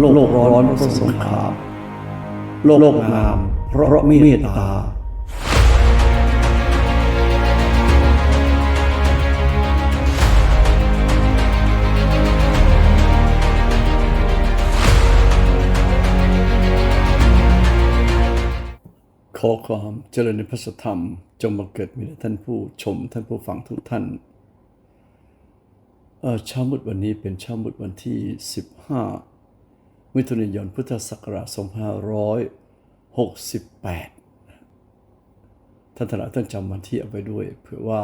โลกร้อนเพราะสงครามโลกงามเพราะเมตตาขอความเจริญในพระธรรม จงบังเกิดมีท่านผู้ชมท่านผู้ฟังทุกท่านเช้ามืดวันนี้เป็นเช้ามืดวันที่ 15 มิถุนายนพุทธศักราช2568 ท่านทั้งหลายท่านจำวันที่เอาไปด้วยเผื่อว่า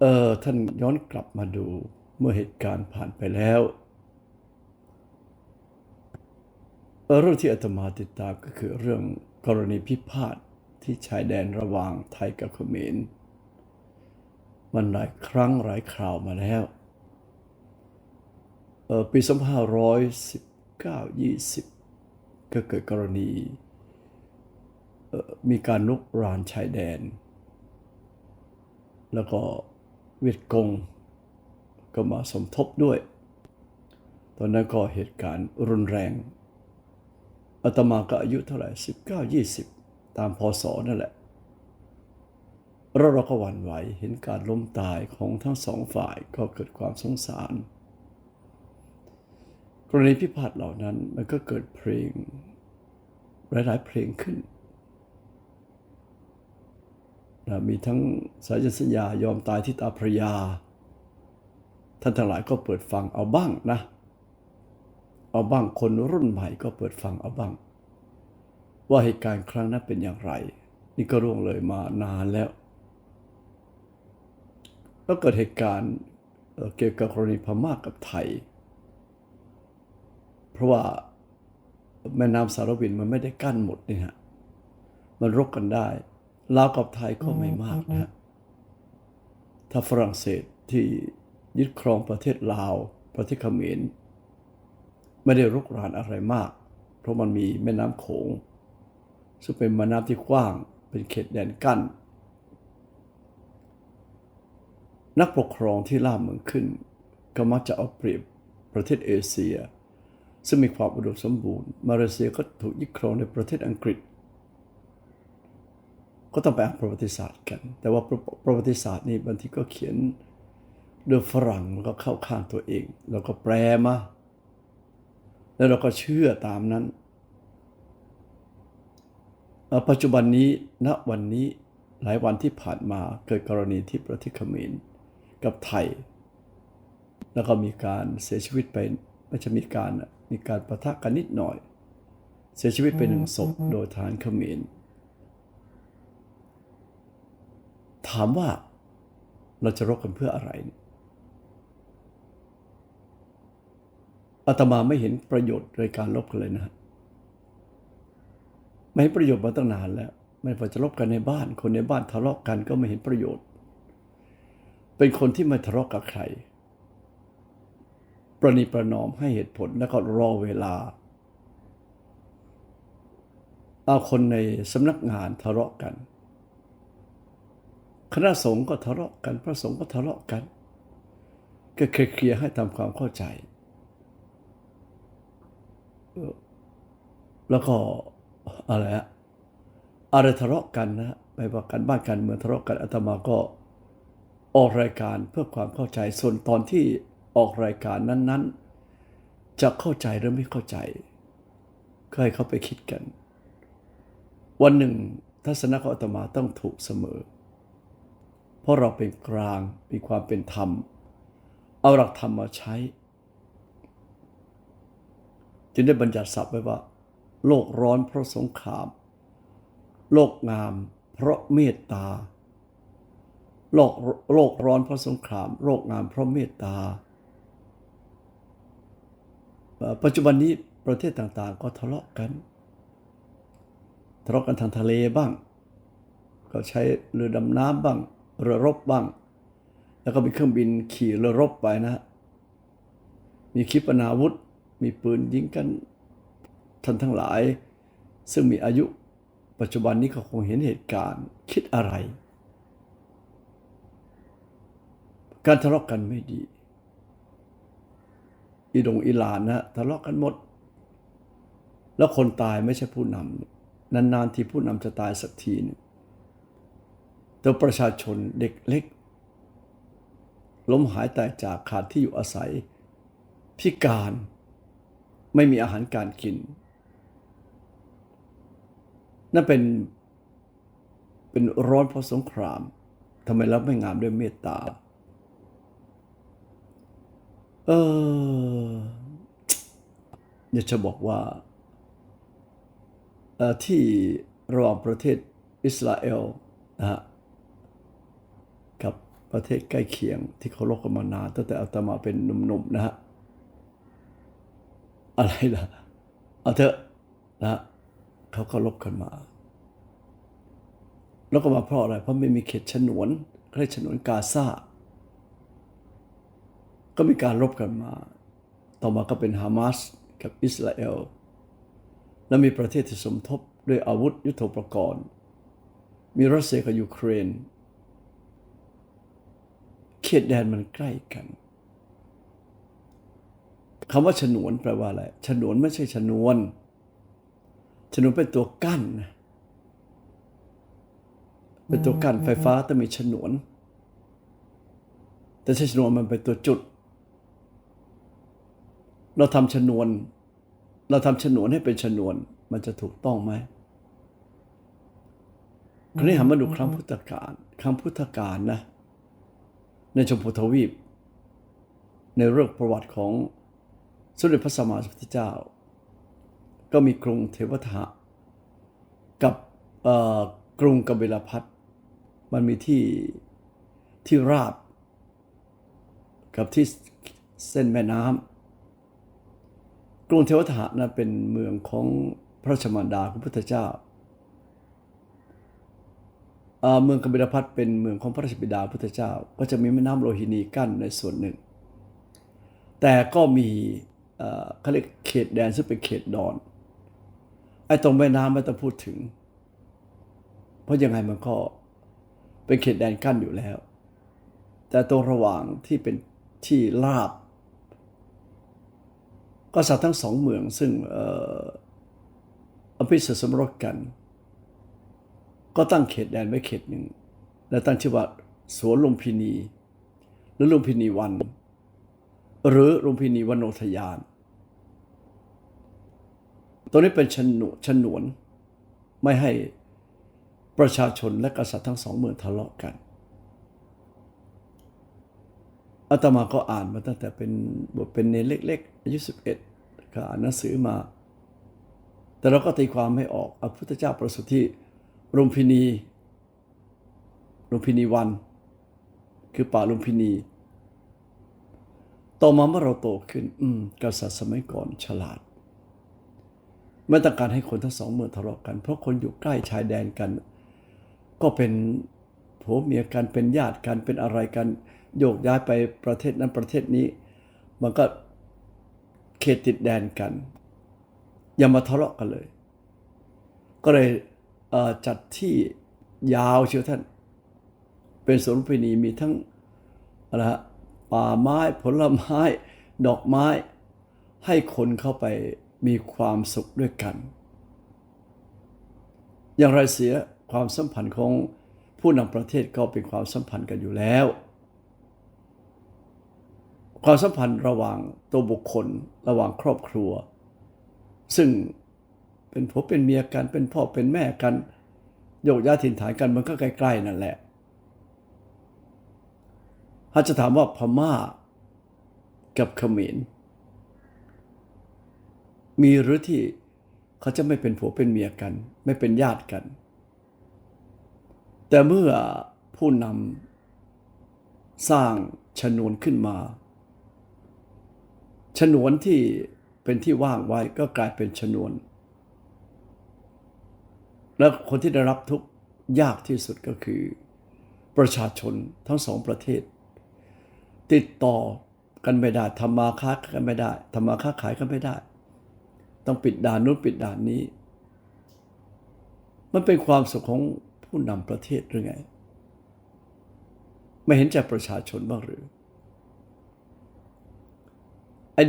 เออท่านย้อนกลับมาดูเมื่อเหตุการณ์ผ่านไปแล้วเออเรื่องที่อาตมาติดตามก็คือเรื่องกรณีพิพาทที่ชายแดนระหว่างไทยกับเขมร มันหลายครั้งหลายคราวมาแล้วเอ่ 19 20 ก็เกิดกรณีมีการลุกรานชายแดน แล้วก็เวียดกงก็มาสมทบด้วย ตอนนั้นก็เหตุการณ์รุนแรงอาตมาก็อายุเท่าไหร่สิบเก้ายี่สิบตามพศนั่นแหละเราเราก็หวั่นไหวเห็นการล้มตายของทั้งสองฝ่ายก็เกิดความสงสาร กรณีพิพาทเหล่านั้นมันก็เกิดเพลง หลาย ๆ เพลงขึ้นนะมีทั้งสายสัญญายอมตายที่ตาพระยา ท่านทั้งหลายก็เปิดฟังเอาบ้างนะ เอาบ้างคนรุ่นใหม่ก็เปิดฟังเอาบ้าง ว่าเหตุการณ์ครั้งนั้นเป็นอย่างไร นี่ก็ร่วงเลยมานานแล้ว แล้วเกิดเหตุการณ์เอ่อเกี่ยวกับกรณีพม่ากกับไทย เพราะว่าแม่น้ำสารวินมันไม่ได้กั้นหมดนี่ฮะมันรบกันได้ลาวกับไทยก็ไม่มากนะฮะถ้าฝรั่งเศสที่ยึดครองประเทศลาว ประเทศเขมรไม่ได้รุกรานอะไรมาก เพราะมันมีแม่น้ำโขง ซึ่งเป็นแม่น้ำที่กว้างเป็นเขตแดนกั้น นักปกครองที่ล่าเมืองขึ้น ก็มักจะเอาเปรียบประเทศเอเชีย ซึ่งมีความอุดมสมบูรณ์ มาเลเซียก็ถูกยึดครองในประเทศอังกฤษ ก็ต้องไปอ่านประวัติศาสตร์กัน แต่ว่าประวัติศาสตร์นี่บางทีก็เขียนโดยฝรั่งแล้วก็เข้าข้างตัวเอง แล้วก็แปลมา แล้วเราก็เชื่อตามนั้น ปัจจุบันนี้ณวันนี้หลายวันที่ผ่านมาเกิดกรณีที่ประเทศเขมรกับไทย แล้วก็มีการเสียชีวิตไปไม่ใช่มีการ มีการประทะกันนิดหน่อย เสียชีวิตไปหนึ่งศพโดยทหารเขมรถามว่าเราจะรบกันเพื่ออะไรเนี่ยอาตมาไม่เห็นประโยชน์ในการลบกันเลยนะ ไม่เห็นประโยชน์มาตั้งนานแล้ว ไม่ว่าจะลบกันในบ้าน คนในบ้านทะเลาะกันก็ไม่เห็นประโยชน์ เป็นคนที่ไม่ทะเลาะกับใคร ประนีประนอมให้เหตุผลแล้วก็รอเวลา เอาคนในสำนักงานทะเลาะกัน คณะสงฆ์ก็ทะเลาะกัน พระสงฆ์ก็ทะเลาะกัน ก็เคลียร์ให้ทำความเข้าใจ แล้วก็อะไรอะอะไรทะเลาะกันนะไม่ว่ากันบ้านกันเมืองทะเลาะกันอาตมาก็ออกรายการเพื่อความเข้าใจส่วนตอนที่ ออกรายการนั้นๆ จะเข้าใจหรือไม่เข้าใจก็ให้เขาไปคิดกัน วันหนึ่ง ทัศนะของอาตมาต้องถูกเสมอ เพราะเราเป็นกลางมีความเป็นธรรม เอาหลักธรรมมาใช้ จึงได้บัญญัติศัพท์ไว้ว่า โลกร้อนเพราะสงคราม โลกงามเพราะเมตตาโลกโลกร้อนเพราะสงคราม โลกงามเพราะเมตตา ปัจจุบันนี้ประเทศต่างๆ ก็ทะเลาะกัน ทะเลาะกันทางทะเลบ้าง ก็ใช้เรือดำน้ำบ้าง เรือรบบ้าง แล้วก็มีเครื่องบินขี่เรือรบไปนะมีขีปนาวุธ มีปืนยิงกันท่านทั้งหลาย ซึ่งมีอายุปัจจุบันนี้ก็คงเห็นเหตุการณ์คิดอะไร การทะเลาะกันไม่ดี อิดงอิหร่านนะทะเลาะกันหมด แล้วคนตายไม่ใช่ผู้นำนานๆที่ผู้นำจะตายสักทีนึงแต่ประชาชนเด็กเล็ก ล้มหายตายจากขาดที่อยู่อาศัย พิการไม่มีอาหารการกิน นั่นเป็นเป็นร้อนเพราะสงครามทำไมเราไม่งามด้วยเมตตา เอออยากจะบอกว่าที่ระหว่างประเทศอิสราเอลนะฮะกับประเทศใกล้เคียงที่เขาลบกันมานานตั้งแต่อาตมาเป็นหนุ่มๆนะฮะอะไรล่ะเอาเถอะนะเขาก็ลบกันมา แล้วก็มาเพราะอะไร เพราะไม่มีเขตฉนวนเรียกฉนวนกาซา ก็มีการรบกันมา ต่อมาก็เป็นฮามาสกับอิสราเอล และมีประเทศที่สมทบด้วยอาวุธยุทโธปกรณ์ มีรัสเซียกับยูเครน เขตแดนมันใกล้กันคำว่าฉนวนแปลว่าอะไรฉนวนไม่ใช่ฉนวนฉนวนเป็นตัวกั้นนะเป็นตัวกั้นไฟฟ้าแต้องมีฉนวน แต่ฉนวนมันเป็นตัวจุด เราทำฉนวน เราทำฉนวนให้เป็นฉนวน มันจะถูกต้องไหมคราวนี้หันมาดูครั้งพุทธกาลครั้งพุทธกาลนะ ในชมพูทวีป ในเรื่องประวัติของสมเด็จพระสัมมาสัมพุทธเจ้า ก็มีกรุงเทวทะกับเอ่อกรุงกบิลพัทมันมีที่ที่ราบ กับที่เส้นแม่น้ำก รุงเทวทะนั้นเป็นเมืองของพระชมารดาของพระพุทธเจ้า เมืองกบิลพัทเป็นเมืองของพระราชบิดาพุทธเจ้า ก็จะมีแม่น้ำโลหินีกั้นในส่วนหนึ่ง แต่ก็มีเอ่อเขาเรียกเขตแดนซึ่งเป็นเขตดอน ไอ้ตรงแม่น้ำไม่ต้องพูดถึง เพราะยังไงมันก็เป็นเขตแดนกั้นอยู่แล้ว แต่ตรงระหว่างที่เป็นที่ราบ ก็สัตว์ทั้งสองเมืองซึ่งอภิสิทธสมรสกัน ก็ตั้งเขตแดนไว้เขตหนึ่ง และตั้งชื่อว่าสวนลุมพินี หรือลุมพินีวัน หรือลุมพินีวนโนทยาน ตัวนี้เป็นฉนวนฉนวน ไม่ให้ประชาชนและกษัตริย์ทั้งสองเมืองทะเลาะกันอาตมาก็อ่านมาตั้งแต่เป็นบทเป็นเนเล็ก อายุ11ก็อ่านหนังสือมา แต่เราก็ตีความไม่ออกพระพุทธเจ้าประสูติที่ลุมพินีลุมพินีวัน คือป่าลุมพินีต่อมาเมื่อเราโตขึ้น อืมกษัตริย์สมัยก่อนฉลาด ไม่ต้องการให้คนทั้งสองเมืองทะเลาะกัน เพราะคนอยู่ใกล้ชายแดนกัน ก็เป็นผัวเมียกันเป็นญาติกันเป็นอะไรกัน โยกย้ายไปประเทศนั้นประเทศนี้ มันก็ เขตติดแดนกัน อย่ามาทะเลาะกันเลย ก็เลยเจัดที่ยาวเชียวท่าน เป็นสวนพินีมีทั้งอะไรฮะป่าไม้ผลไม้ ดอกไม้ ให้คนเข้าไปมีความสุขด้วยกัน อย่างไรเสียความสัมพันธ์ของผู้นำประเทศก็เป็นความสัมพันธ์กันอยู่แล้ว ความสัมพันธ์ระหว่างตัวบุคคลระหว่างครอบครัว ซึ่งเป็นผัวเป็นเมียกันเป็นพ่อเป็นแม่กันโยกย้ายถิ่นฐานกันมันก็ใกล้ๆนั่นแหละถ้าจะถามว่าพม่ากับเขมรมีหรือที่เขาจะไม่เป็นผัวเป็นเมียกัน ไม่เป็นญาติกัน แต่เมื่อผู้นำสร้างฉนวนขึ้นมา ฉนวนที่เป็นที่ว่างไว้ก็กลายเป็นฉนวน แล้วคนที่ได้รับทุกยากที่สุดก็คือ ประชาชนทั้งสองประเทศ ติดต่อกันไม่ได้ทำมาค้ากันไม่ได้ทำมาค้าขายกันไม่ได้ ต้องปิดด่านนู้นปิดด่านนี้ มันเป็นความสุขของผู้นำประเทศหรือไง ไม่เห็นใจประชาชนบ้างหรือ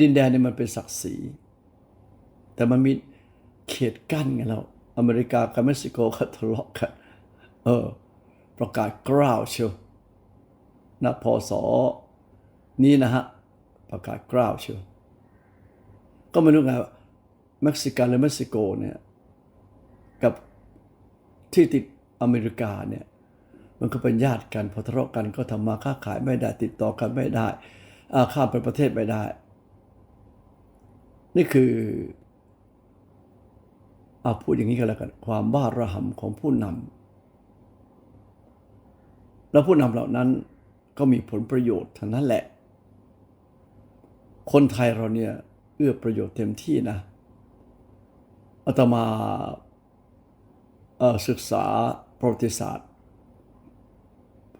ดินแดนเนี่ยมันเป็นศักดิ์ศรี แต่มันมีเขตกั้นไงเราอเมริกากับเม็กซิโกเขาทะเลาะกัน เออ ประกาศกล้าวเชียวณพศนี้นะฮะ ประกาศกล้าวเชียว ก็ไม่รู้ไงว่าเม็กซิกันและเม็กซิโกเนี่ยกับที่ติดอเมริกาเนี่ย มันก็เป็นญาติกันพอทะเลาะกันก็ทำมาค้าขายไม่ได้ติดต่อกันไม่ได้อาข้ามไปประเทศไม่ได้ นี่คือเอาพูดอย่างนี้ก็แล้วกัน ความบ้าระห่ำของผู้นำแล้วผู้นำเหล่านั้นก็มีผลประโยชน์ทั้งนั้นแหละ คนไทยเราเนี่ย เอื้อประโยชน์เต็มที่นะอาตมาศึกษาประวัติศาสตร์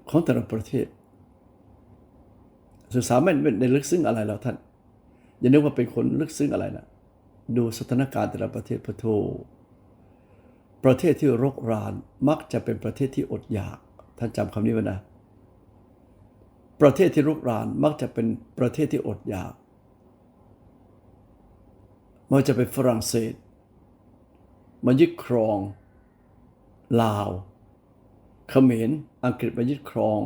ของแต่ละประเทศ ศึกษาไม่ไม่ได้ลึกซึ้งอะไรแล้วท่าน อย่านึกว่าเป็นคนลึกซึ้งอะไรนะดูสถานการณ์แต่ละประเทศพระโทประเทศที่รกรานมักจะเป็นประเทศที่อดอยาก ท่านจำคำนี้ไว้นะ ประเทศที่รกรานมักจะเป็นประเทศที่อดอยากมันจะเป็นฝรั่งเศส มันยึดครอง ลาวเขมรอังกฤษมายึดครอง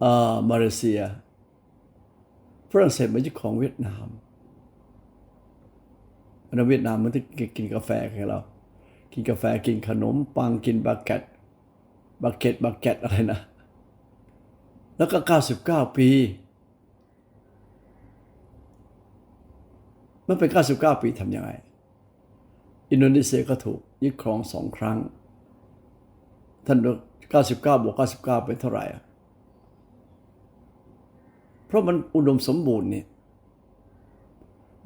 เอ่อมาเลเซีย รั่งเศสมายึดครองเวียดนามอันนั้นเวียดนามมันต้องกินกาแฟกันเรา กินกาแฟกินขนมปังกินบาเกตบาเกตบาเกตอะไรนะ แล้วก็ 99 ปี มันเป็น 99 ปีทำยังไง อินโดนีเซียก็ถูกยึดครองสองครั้ง ท่านดู99บวก99 เป็นเท่าไหร่ เพราะมันอุดมสมบูรณ์เนี่ย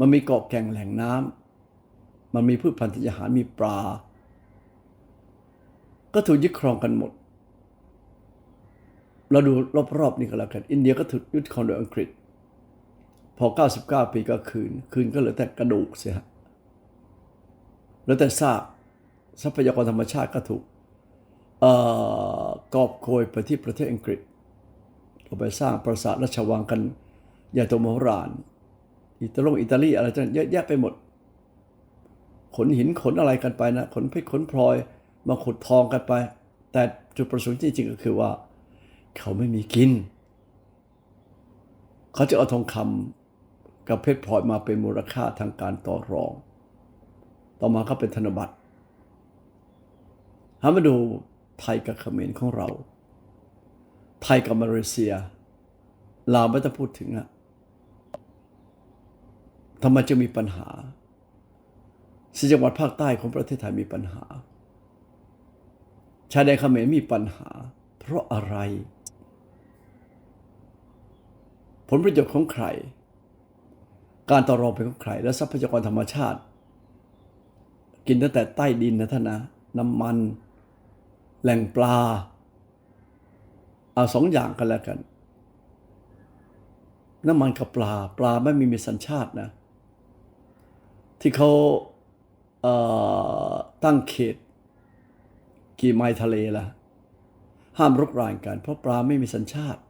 มันมีเกาะแก่งแหล่งน้ำ มันมีพืชพันธุ์ธัญญาหารมีปลา ก็ถูกยึดครองกันหมด เราดูรอบๆนี่ก็แล้วกัน อินเดียก็ถูกยึดครองโดยอังกฤษ พอ 99 ปีก็คืน คืนก็เหลือแต่กระดูกเสียเหลือแต่ซากทรัพยากรธรรมชาติก็ถูกเอ่อกอบโกยไปที่ประเทศอังกฤษ ก็ไปสร้างปราสาทราชวังกันใหญ่โตมโหฬารอิตาลงอิตาลีอะไรต่างเยอะแยะไปหมด ขนหินขนอะไรกันไปนะ ขนเพชรขนพลอย มาขุดทองกันไป แต่จุดประสงค์จริงๆก็คือว่า เขาไม่มีกิน เขาจะเอาทองคำกับเพชรพลอยมาเป็นมูลค่าทางการต่อรอง ต่อมาก็เป็นธนบัตรหามาดูไทยกับเขมรของเรา ไทยกับมาเลเซียลาวไม่ต้องพูดถึงอะทำไมจะมีปัญหาสี่จังหวัดภาคใต้ของประเทศไทยมีปัญหา ชายแดนเขมรมีปัญหา เพราะอะไร ผลประโยชน์ของใคร การต่อรองเป็นของใคร และทรัพยากรธรรมชาติ กินตั้งแต่ใต้ดินนะท่านนะ น้ำมัน แหล่งปลา เอาสองอย่างกันแล้วกัน น้ำมันกับปลา ปลาไม่มีมีสัญชาตินะ ที่เขาเตั้งเขต กี่ไมล์ทะเลล่ะ ห้ามรบรานกัน เพราะปลาไม่มีสัญชาติ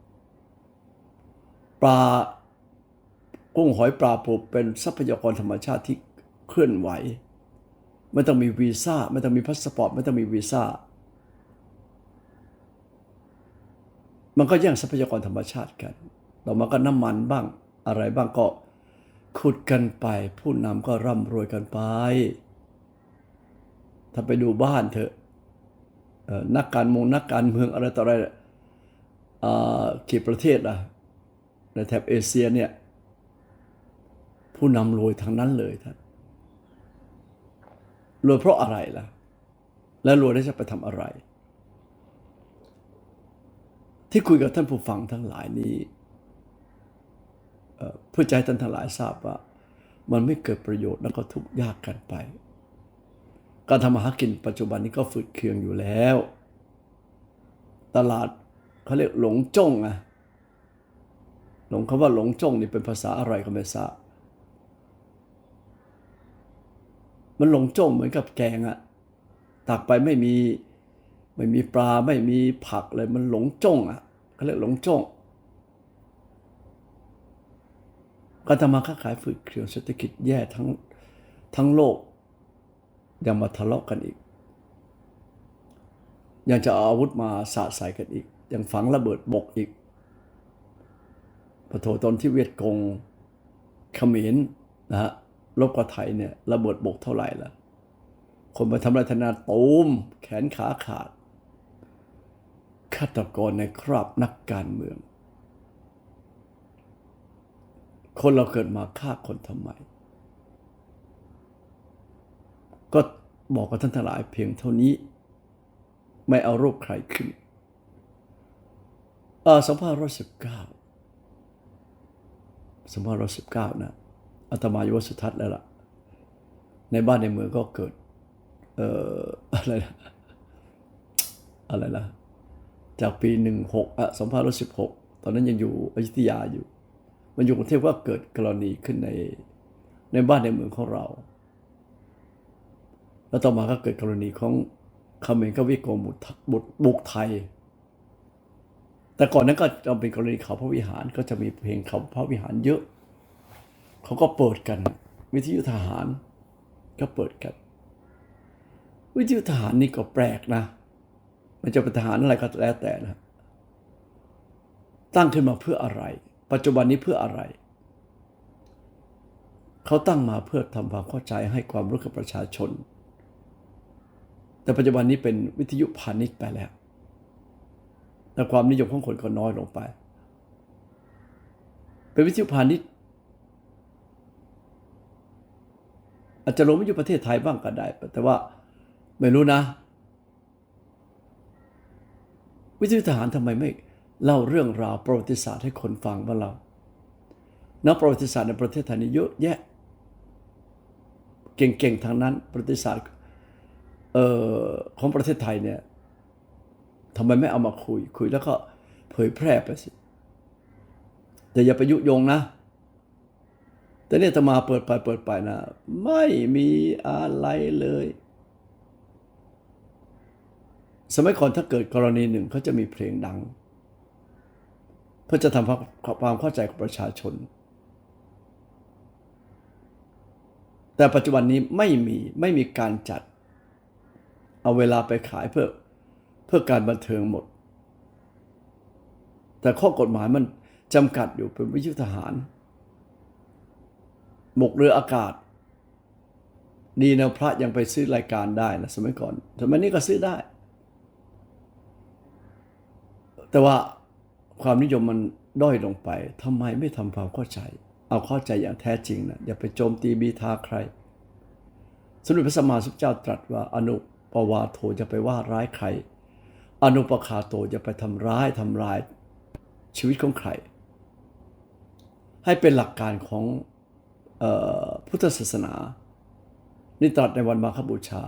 ปลากุ้งหอยปลาปูเป็นทรัพยากรธรรมชาติที่เคลื่อนไหว ไม่ต้องมีวีซ่า ไม่ต้องมีพาสปอร์ต ไม่ต้องมีวีซ่า มันก็แย่งทรัพยากรธรรมชาติกัน ต่อมาก็น้ำมันบ้างอะไรบ้างก็ขุดกันไป ผู้นำก็ร่ำรวยกันไป ถ้าไปดูบ้านเถอะนักการเมืองนักการเมืองอะไรต่ออะไรอ่อกี่ประเทศอะในแถบเอเชียเนี่ยผู้นำรวยทั้งนั้นเลยท่านรวยเพราะอะไรล่ะ และรวยได้จะไปทำอะไร ที่คุยกับท่านผู้ฟังทั้งหลายนี้เพื่อจะให้ท่านทั้งหลายทราบว่า มันไม่เกิดประโยชน์แล้วก็ทุกข์ยากกันไป การทำมาหากินปัจจุบันนี้ก็ฝืดเคืองอยู่แล้ว ตลาดเขาเรียกหลงจ้งอะหลงคำว่าหลงจ้งนี่เป็นภาษาอะไรก็ไม่ทราบมันหลงจ้งเหมือนกับแกงอะตักไปไม่มี ไม่มีปลาไม่มีผักเลยมันหลงจ้องอะเขาเรียกหลงจ้องการทำมาค้าขายฝืดเคืองเศรษฐกิจแย่ทั้งทั้งโลก ยังมาทะเลาะกันอีก ยังจะเอาอาวุธมาสาดใส่กันอีก ยังฝังระเบิดบกอีกปะโถตอนที่เวียดกงเขมรนะฮะลบกับไทยเนี่ยระเบิดบกเท่าไหร่ละคนมาทำลายธนาตูมแขนขาขาดาตกรในคราบนักการเมือง คนเราเกิดมาฆ่าคนทำไม ก็บอกกับท่านทั้งหลายเพียงเท่านี้ ไม่เอารูปใครขึ้นเออสองพันร้อยสิบเก้าสองพันร้อยสิบเก้านะอาตมายู่วัดสุทัศน์แล้วล่ะ ในบ้านในเมืองก็เกิด เอ่ออะไรนะอะไรนะ จากปีหนึ่งหกอะสองพันร้อยสิบหกตอนนั้นยังอยู่อยุธยาอยู่ มันอยู่กรุงเทพก็เกิดกรณีขึ้นในในบ้านในเมืองของเราแล้วต่อมาก็เกิดกรณีของเขมรกับวิโกงบุกบุกบุกไทย แต่ก่อนนั้นก็จะเป็นกรณีเขาพระวิหารก็จะมีเพลงเขาพระวิหารเยอะ เขาก็เปิดกัน วิทยุทหารก็เปิดกัน วิทยุทหารนี่ก็แปลกนะ มันจะเป็นทหารอะไรก็แล้วแต่นะตั้งขึ้นมาเพื่ออะไร ปัจจุบันนี้เพื่ออะไร เขาตั้งมาเพื่อทำความเข้าใจให้ความรู้กับประชาชน แต่ปัจจุบันนี้เป็นวิทยุพาณิชย์ไปแล้ว แต่ความนิยมของคนก็น้อยลงไป เป็นวิทยุพาณิชย์อาจจะลงมาอยู่ประเทศไทยบ้างก็ได้ แต่ว่าไม่รู้นะ วิทยุทหารทำไมไม่เล่าเรื่องราวประวัติศาสตร์ให้คนฟังบ้างเรานักประวัติศาสตร์ในประเทศไทยนี่เยอะแยะ เก่งๆทางนั้นประวัติศาสตร์ออของประเทศไทยเนี่ยทำไมไม่เอามาคุยคุยแล้วก็เผยแพร่ไปสิ แต่อย่าไปยุยงนะ แต่เนี่ยจะมาเปิดไปเปิดไปนะ ไม่มีอะไรเลย สมัยก่อนถ้าเกิดกรณีหนึ่งเขาจะมีเพลงดัง เพื่อจะทำความเข้าใจกับประชาชน แต่ปัจจุบันนี้ไม่มีไม่มีการจัด เอาเวลาไปขายเพื่อเพื่อการบันเทิงหมด แต่ข้อกฎหมายมันจำกัดอยู่เป็นวิทยุทหารบกเรืออากาศ ดีนะพระยังไปซื้อรายการได้นะสมัยก่อนสมัยนี้ก็ซื้อได้ แต่ว่าความนิยมมันด้อยลงไปทำไมไม่ทำความเข้าใจ เอาเข้าใจอย่างแท้จริงนะอย่าไปโจมตีบีทาใคร สมเด็จพระสัมมาสัมพุทธเจ้าตรัสว่าอนุปวาโทจะไปว่าร้ายใคร อนุปคาโตจะไปทำร้ายทำลายชีวิตของใคร ให้เป็นหลักการของออพุทธศาสนา นี่ตรัสในวันมาคบูชา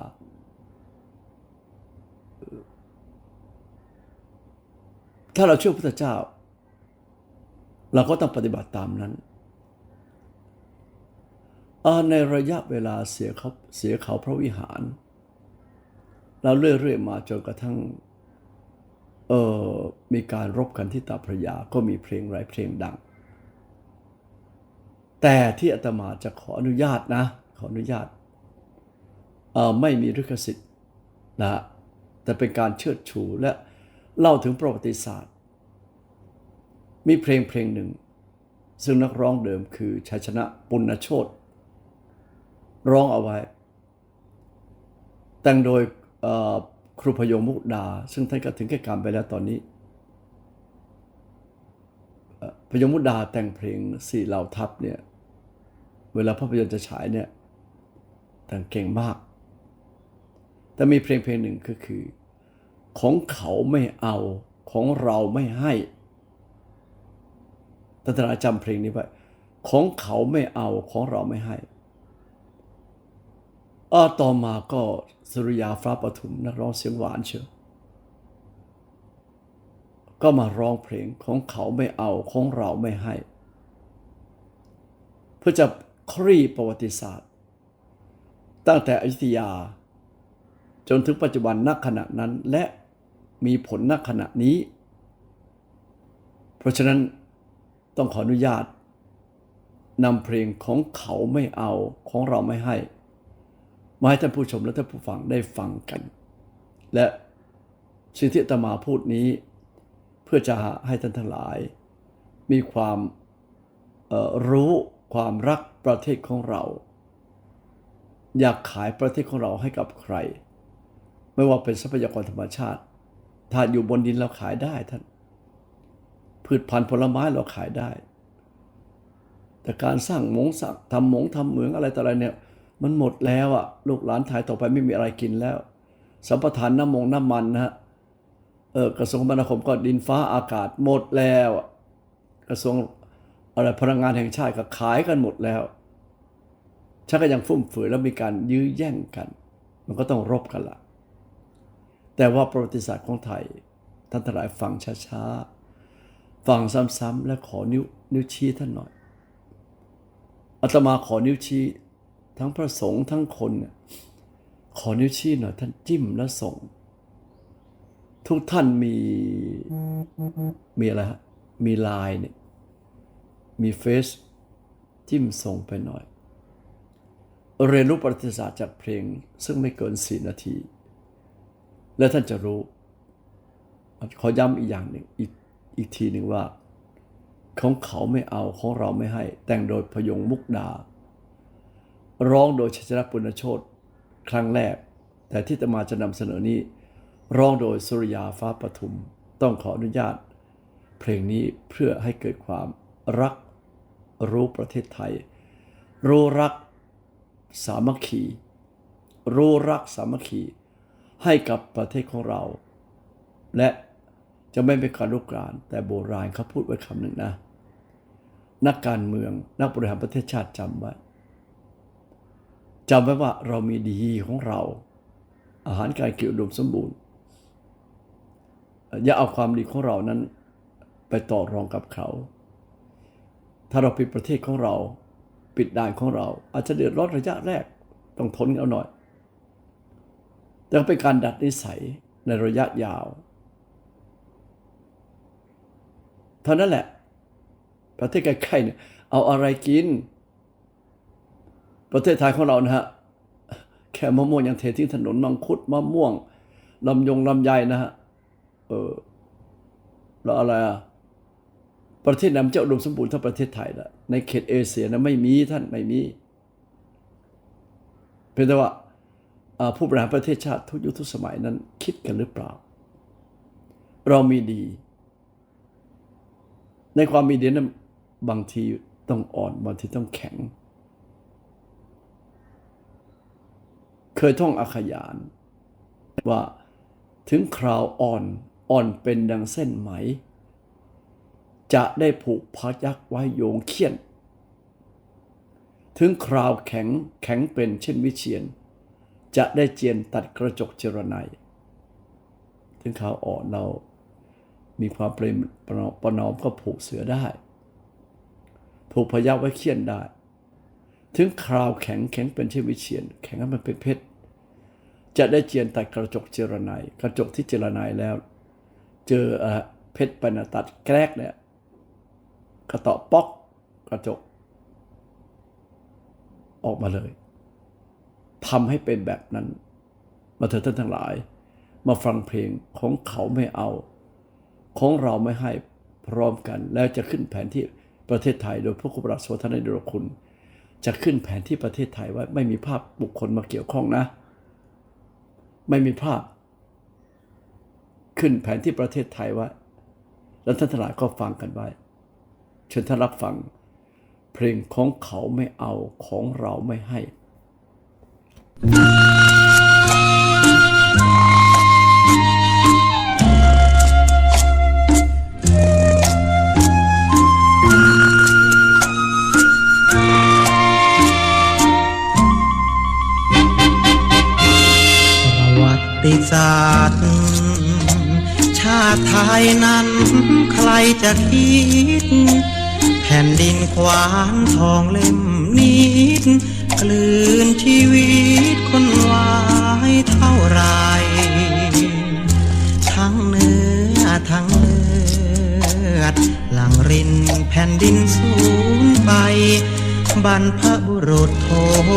ถ้าเราเชื่อพระเจ้า เราก็ต้องปฏิบัติตามนั้นในระยะเวลาเสียเขาเสียเขาพระวิหาร เราเรื่อยๆมาจนกระทั่งเออมีการรบกันที่ตาพระยาก็มีเพลงหลายเพลงดัง แต่ที่อาตมาจะขออนุญาตนะ ขออนุญาตไม่มีลิขสิทธิ์นะแต่เป็นการเชิดชูและ เล่าถึงประวัติศาสตร์ มีเพลงเพลงหนึ่ง ซึ่งนักร้องเดิมคือชัยชนะปุณณโชตร้องเอาไว้ แต่งโดยครูพยงมุกดา ซึ่งท่านก็ถึงแก่กรรมไปแล้วตอนนี้ พยงมุกดาแต่งเพลงสี่เหล่าทัพเนี่ย เวลาภาพยนตร์จะฉายเนี่ยแต่งเก่งมาก แต่มีเพลงเพลงหนึ่งก็คือ ของเขาไม่เอาของเราไม่ให้ท่านาจำเพลงนี้ไว้ของเขาไม่เอาของเราไม่ให้อาต่อมาก็สุริยาฟ้าปทุมนักร้องเสียงหวานเชียวก็มาร้องเพลงของเขาไม่เอาของเราไม่ให้ เพื่อจะคลี่ประวัติศาสตร์ ตั้งแต่อยุธยา จนถึงปัจจุบันนักขณะนั้นและ มีผลนักขณะนี้ เพราะฉะนั้นต้องขออนุญาตนำเพลงของเขาไม่เอาของเราไม่ให้ มาให้ท่านผู้ชมและท่านผู้ฟังได้ฟังกัน และสิ่งที่ตมาพูดนี้ เพื่อจะให้ท่านทั้งหลาย มีความรู้ความรักประเทศของเรา อยากขายประเทศของเราให้กับใคร ไม่ว่าเป็นทรัพยากรธรรมชาติ ถ้าอยู่บนดินเราขายได้ท่าน พืชพันธุ์ผลไม้เราขายได้ แต่การสร้างหมงสักทำหมงทำเหมืองอะไรต่ออะไรเนี่ย มันหมดแล้วอะลูกหลานไทยต่อไปไม่มีอะไรกินแล้ว สัมปทานน้ำมงน้ำมันนะฮะเออกระทรวงคมนาคมก็ดินฟ้าอากาศหมดแล้ว กระทรวงอะไรพลังงานแห่งชาติก็ขายกันหมดแล้วชักก็ยังฟุ่มเฟือยแล้วมีการยื้อแย่งกัน มันก็ต้องรบกันละ แต่ว่าประวัติศาสตร์ของไทย ท่านทั้งหลายฟังช้าๆ ฟังซ้ำๆและขอนิ้วนิ้วชี้ท่านหน่อยอาตมาขอนิ้วชี้ ทั้งพระสงฆ์ทั้งคนเนี่ยขอนิ้วชี้หน่อยท่านจิ้มแล้วส่ง ทุกท่านมีมีอะไรฮะมีไลน์เนี่ยมีเฟซจิ้มส่งไปหน่อย เรียนรู้ประวัติศาสตร์จากเพลงซึ่งไม่เกินสี่นาที และท่านจะรู้ ขอย้ำอีกอย่างหนึ่งอีกอีกทีหนึ่งว่า ของเขาไม่เอาของเราไม่ให้ แต่งโดยพยงมุกดา ร้องโดยชัชรปุณโชตครั้งแรก แต่ที่จะมาจะนำเสนอนี้ ร้องโดยสุริยาฟ้าปทุม ต้องขออนุญาต เพลงนี้เพื่อให้เกิดความรักรู้ประเทศไทย รู้รักสามัคคี รู้รักสามัคคี ให้กับประเทศของเรา และจะไม่เป็นการลุกราน แต่โบราณเขาพูดไว้คำหนึ่งนะ นักการเมืองนักบริหารประเทศชาติจำไว้จำไว้ว่าเรามีดีของเรา อาหารการกินอุดมสมบูรณ์ อย่าเอาความดีของเรานั้นไปต่อรองกับเขา ถ้าเราปิดประเทศของเรา ปิดด่านของเรา อาจจะเดือดร้อนระยะแรก ต้องทนเอาหน่อย แต่เป็นการดัดนิสัยในระยะยาว เท่านั้นแหละ ประเทศใกล้ๆเนี่ยเอาอะไรกิน ประเทศไทยของเรานะฮะแค่มะม่วงยังเททิ้งถนนมังคุดมะม่วงลำยงลำไยนะฮะเออแล้วอะไรอะประเทศนั้นจะอุดมสมบูรณ์ท่าประเทศไทยละในเขตเอเชียนะไม่มีท่านไม่มีเพียงแต่ว่า ผู้บริหารประเทศชาติทุกยุคทุกสมัยนั้นคิดกันหรือเปล่า เรามีดี ในความมีดีนั้นบางทีต้องอ่อนบางทีต้องแข็ง เคยท่องอาขยาน ว่าถึงคราวอ่อนอ่อนเป็นดังเส้นไหม จะได้ผูกพายักไว้โยงเขียน ถึงคราวแข็งแข็งเป็นเช่นวิเชียน จะได้เจียนตัดกระจกเจรไนยถึงคราวอ่อนเรามีความเปรมประนอมปนอมก็ผูกเสือได้ ผูกพยักไว้เขียนได้ ถึงคราวแข็งแข็งเป็นเช่นวิเชียน แข็งให้มันเป็นเพชร จะได้เจียนตัดกระจกเจรไนยกระจกที่เจรไนยแล้ว เจอเพชรปนตัดแกรกเนี่ยกระเตาะป๊อกกระจก ออกมาเลย ทำให้เป็นแบบนั้น มาเถิดท่านทั้งหลาย มาฟังเพลงของเขาไม่เอา ของเราไม่ให้พร้อมกัน แล้วจะขึ้นแผนที่ประเทศไทยโดยพระคุณพระสวทนเดชคุณ จะขึ้นแผนที่ประเทศไทยไว้ไม่มีภาพบุคคลมาเกี่ยวข้องนะ ไม่มีภาพ ขึ้นแผนที่ประเทศไทยไว้แล้วท่านทั้งหลายก็ฟังกันไว้เชิญท่านรับฟัง เพลงของเขาไม่เอาของเราไม่ให้ ยนั้น ใครจะคิด แผ่นดินขวานทองเล่มนิดกลืนชีวิตคนวายเท่าไร ทั้งเนื้อทั้งเลือด หลังรินแผ่นดินสูญไป บรรพบุรุษโถ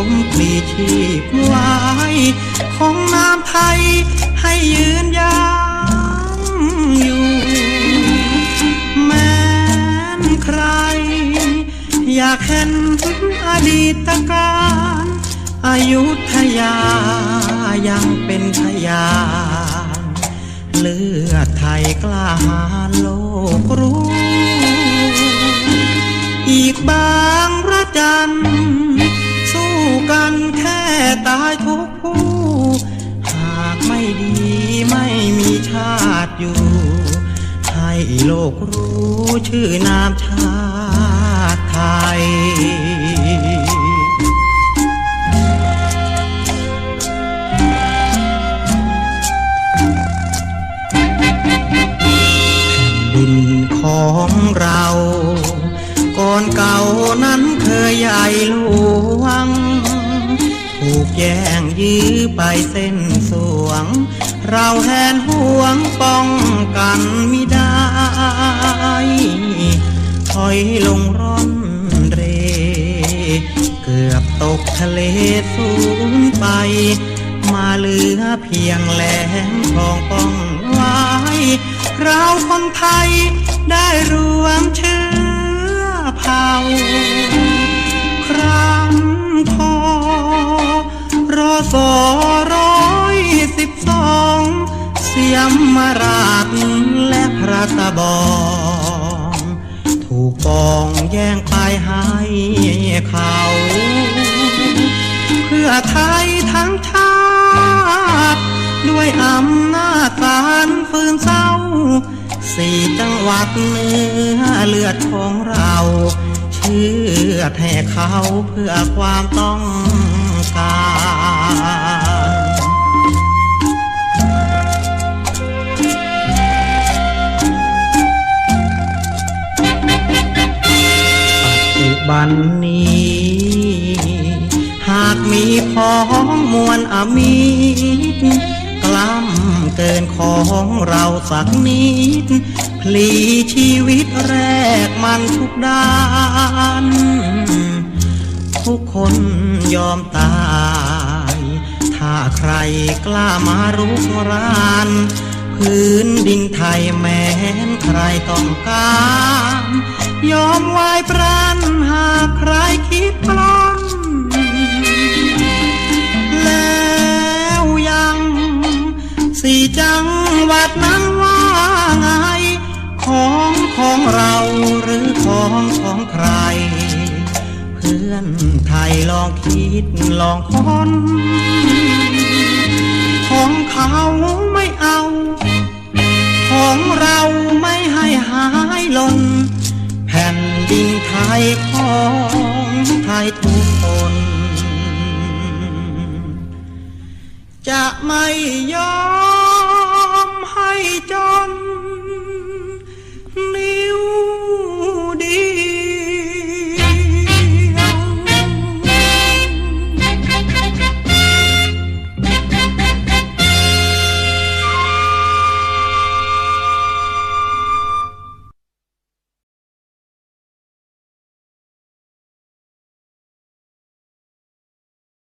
มปลีชีพไว้ของน้ำไทยให้ยืนยามอยู่ อยากเห็นอดีตการอายุทยายังเป็นพยาเลือดไทยกล้าหาญโลกรู้ อีกบางระจัน สู้กันแค่ตายทุกผู้หากไม่ดีไม่มีชาติอยู่ ให้โลกรู้ชื่อนามชาติ ย ดินของเราก่อนเก่านั้นเคยใหญ่หลวง ถูกแย่งยื้อไปเส้นสวง เราแหนห่วงป้องกันไมิได้ถอยลง ตกทะเลสูญไป มาเหลือเพียงแหลมทองป้องไว้ เราคนไทยได้รวมเชื้อเผ่า ครั้งพอรอสอร้อยสิบสองเสียมมาราชและพระตะบองถูกปองแย่งไปให้เขา อไทยทั้งชาติ ด้วยอำนาจศาลฟืนเศร้า สี่จังหวัดเนื้อเลือดของเรา เชื่อแท่เขาเพื่อความต้องการปัจจุบันนี้ากมีพ้องมวลอมิตรกล้ำเกินของเราสักนิดพลีชีวิตแรกมันทุกด้าน ทุกคนยอมตาย ถ้าใครกล้ามารุกราน พื้นดินไทยแม้นใครต้องการ ยอมวายปราณหากใครคิดปล้น สี่จังหวัดนั้นว่าไง ของของเราหรือของของใคร เพื่อนไทยลองคิดลองค้น ของเขาไม่เอา ของเราไม่ให้หายหล่นแผ่นดินไทยของไทยทุกคนจะไม่ยอม